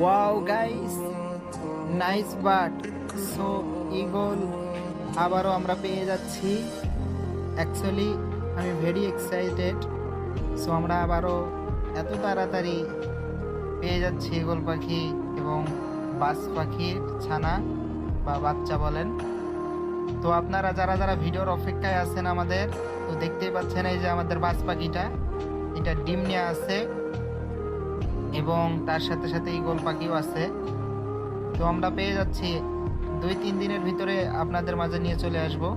Wow guys nice but so eagle আবারও আমরা পেয়ে যাচ্ছি। অ্যাকচুয়ালি আমি ভেরি এক্সাইটেড সো আমরা আবারও এত তাড়াতাড়ি পেয়ে যাচ্ছি ইগল পাখি এবং বাস পাখির ছানা বা বাচ্চা বলেন। তো আপনারা যারা যারা ভিডিওর অপেক্ষায় আছেন আমাদের, তো দেখতেই পাচ্ছেন এই যে আমাদের বাস পাখিটা। এটা ডিম নিয়ে আছে এবং তার সাথে সাথে ইগল পাখিও আছে। তো আমরা পেয়ে যাচ্ছি। দুই, তিন দিনের ভিতরে আপনাদের মাঝে নিয়ে চলে আসব।